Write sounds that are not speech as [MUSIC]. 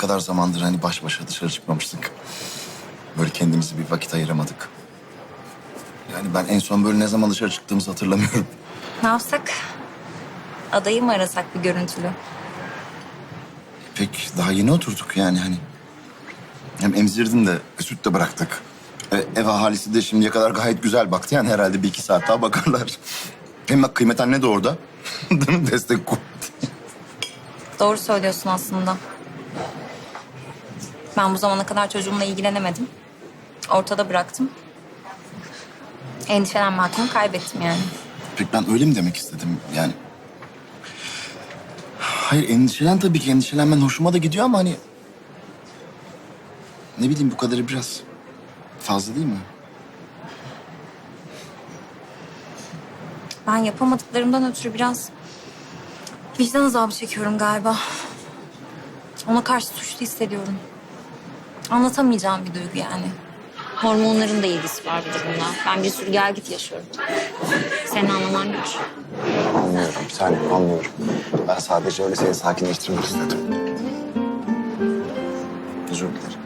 kadar zamandır hani baş başa dışarı çıkmamıştık. Böyle kendimize bir vakit ayıramadık. Yani ben en son böyle ne zaman dışarı çıktığımızı hatırlamıyorum. Ne yapsak? Adayı mı arasak bir görüntülü? Pek daha yeni oturduk yani hani. Hem emzirdin de süt de bıraktık. E, ev ahalisi de şimdiye kadar gayet güzel baktı yani herhalde bir iki saat daha bakarlar. Hem bak kıymet anne de orada. [LAUGHS] Değil mi? Destek kuvvet. Doğru söylüyorsun aslında. Ben bu zamana kadar çocuğumla ilgilenemedim. Ortada bıraktım. Endişelenme hakkımı kaybettim yani. Peki ben öyle mi demek istedim yani? Hayır endişelen tabii ki endişelenmen hoşuma da gidiyor ama hani... Ne bileyim bu kadarı biraz fazla değil mi? Ben yapamadıklarımdan ötürü biraz vicdan azabı çekiyorum galiba. Ona karşı suçlu hissediyorum. Anlatamayacağım bir duygu yani. Hormonların da ilgisi var bir de bunda. Ben bir sürü gel git yaşıyorum. Senin anlaman güç. Anlıyorum tane anlıyorum. Ben sadece öyle seni sakinleştirmek istedim. Özür dilerim.